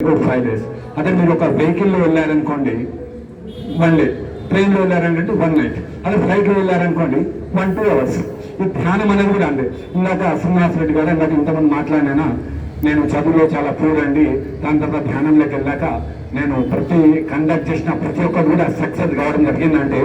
Five days అదే మీరు ఒక వెహికల్లో వెళ్ళారనుకోండి వన్ డే ట్రైన్లో వెళ్ళారంటే వన్ నైట్ అదే ఫ్లైట్లో వెళ్ళారనుకోండి వన్ టూ అవర్స్ ఈ ధ్యానం అనేది కూడా అంతే. ఇందాక శ్రీనివాస్ రెడ్డి గారు ఇందాక ఇంతమంది మాట్లాడినా నేను చదువులో చాలా పూర్ అండి. దాని తర్వాత ధ్యానంలోకి వెళ్ళాక నేను ప్రతి కండక్ట్ చేసిన ప్రతి ఒక్కరు కూడా సక్సెస్ కావడం జరిగిందంటే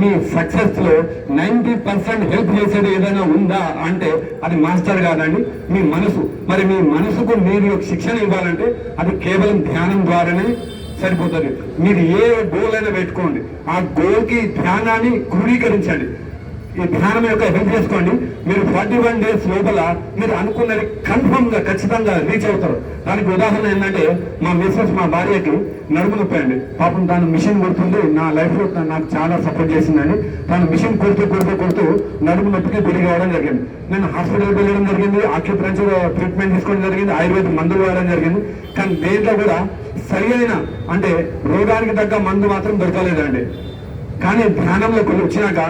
మీ సక్సెస్లో నైంటీ పర్సెంట్ హెల్ప్ చేసేది ఏదైనా ఉందా అంటే అది మాస్టర్ కాదండి మీ మనసు. మరి మీ మనసుకు మీరు శిక్షణ ఇవ్వాలంటే అది కేవలం ధ్యానం ద్వారానే సరిపోతుంది. మీరు ఏ గోల్ అయినా పెట్టుకోండి. ఆ గోల్కి ధ్యానాన్ని క్రోడీకరించండి ఈ ధ్యానం యొక్క హెల్ప్ చేసుకోండి. మీరు ఫార్టీ వన్ డేస్ లోపల మీరు అనుకున్నది కన్ఫర్మ్గా ఖచ్చితంగా రీచ్ అవుతారు. దానికి ఉదాహరణ ఏంటంటే మా మిస్సెస్ మా భార్యకి నడుము నొప్పి అండి పాపం తాను మిషన్ కొడుతుంది. నా లైఫ్లో నాకు చాలా సపోర్ట్ చేసిందండి తాను మిషన్ కొడుతూ కొడుతూ కొడుతూ నడుము నొప్పికి గురి కావడం జరిగింది. నేను హాస్పిటల్కి వెళ్ళడం జరిగింది. ఆక్యుప్రెన్సర్ ట్రీట్మెంట్ తీసుకోవడం జరిగింది. ఆయుర్వేద మందులు వాడడం జరిగింది. కానీ దేంట్లో కూడా సరి అయిన అంటే రోగానికి తగ్గ మందు మాత్రం దొరకలేదండి. కానీ ధ్యానంలోకి వచ్చినాక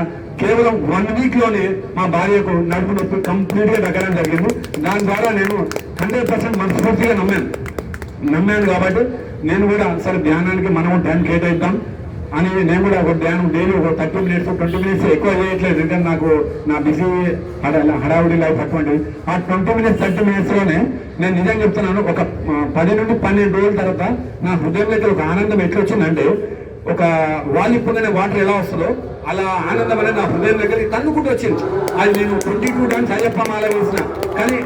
కేవలం వన్ వీక్లోనే మా భార్యకు నడుపు నొప్పి కంప్లీట్గా తగ్గడం జరిగింది. దాని ద్వారా నేను హండ్రెడ్ పర్సెంట్ మనస్ఫూర్తిగా నమ్మాను. నమ్మాను కాబట్టి నేను కూడా సరే ధ్యానానికి మనం టైం కేటాయిద్దాం అని నేను కూడా ఒక ధ్యానం డైలీ ఒక థర్టీ మినిట్స్ ట్వంటీ మినిట్స్ ఎక్కువ చేయట్లేదు. ఎందుకంటే నాకు నా బిజీ హడావుడి లైఫ్ అటువంటి ఆ ట్వంటీ మినిట్స్ థర్టీ మినిట్స్లోనే నేను నిజంగా చెప్తున్నాను ఒక పది నుండి పన్నెండు రోజుల తర్వాత నా హృదయంలోకి ఒక ఆనందం ఎట్లా వచ్చిందంటే ఒక వాలిపోగానే వాటర్ ఎలా వస్తుందో అలా ఆనందం అనేది నా హృదయం దగ్గరికి తన్నుకుంటూ వచ్చింది. అది నేను ట్వంటీ టూ టైమ్స్ అయ్యప్ప మాల వేసిన. కానీ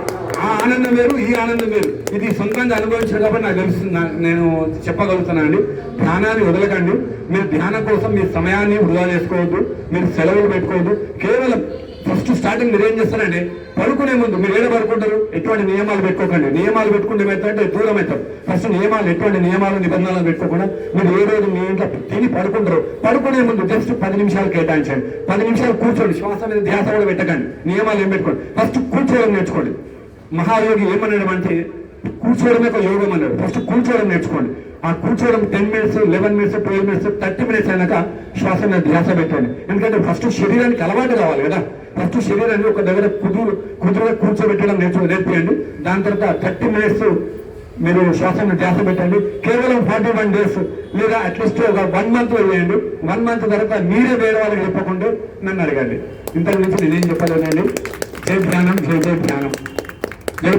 ఆ ఆనందం వేరు ఈ ఆనందం వేరు. ఇది సొంతంగా అనుభవించిన కాబట్టి నాకు తెలుస్తుంది. నేను చెప్పగలుగుతున్నాను అండి ధ్యానాన్ని వదలకండి. మీరు ధ్యానం కోసం మీ సమయాన్ని వృధా చేసుకోవద్దు. మీరు సెలవులు పెట్టుకోవద్దు. కేవలం ఫస్ట్ స్టార్టింగ్ మీరు ఏం చేస్తారంటే పడుకునే ముందు మీరు ఏడ పడుకుంటారు? ఎటువంటి నియమాలు పెట్టుకోకండి. నియమాలు పెట్టుకుంటే ఏమవుతారంటే దూరం అవుతారు. ఫస్ట్ నియమాలు ఎటువంటి నియమాలు నిబంధనలు పెట్టుకోకుండా మీరు ఏ రోజు మీ ఇంట్లో పడుకుంటారు. పడుకునే ముందు జస్ట్ పది నిమిషాలు కేటాయించండి. పది నిమిషాలు కూర్చోండి. శ్వాస మీద ధ్యాస కూడా పెట్టకండి. నియమాలు ఏం పెట్టుకోండి? ఫస్ట్ కూర్చోవడం నేర్చుకోండి. మహాయోగి ఏమన్నాడు అంటే కూర్చోవడమే ఒక యోగం అన్నాడు. ఫస్ట్ కూర్చోవడం నేర్చుకోండి. ఆ కూర్చోవడం ten minutes eleven minutes twelve minutes thirty minutes అయినాక శ్వాస మీద ధ్యాస పెట్టండి. ఎందుకంటే ఫస్ట్ శరీరానికి అలవాటు కావాలి కదా. ఫస్ట్ శరీరాన్ని ఒక దగ్గర కుదురు కుదురుగా కూర్చోబెట్టడం నేర్చు నేర్పియండి. దాని తర్వాత థర్టీ మినిట్స్ మీరు శ్వాసను ధ్యాస పెట్టండి. కేవలం ఫార్టీ వన్ డేస్ లేదా అట్లీస్ట్ ఒక వన్ మంత్ వేయండి వన్ మంత్ తర్వాత మీరే వేరే వాళ్ళకి చెప్పకుండా నన్ను అడగండి. ఇంతకు మించి నేనేం చెప్పలేనండి. జై ధ్యానం జై జై ధ్యానం జై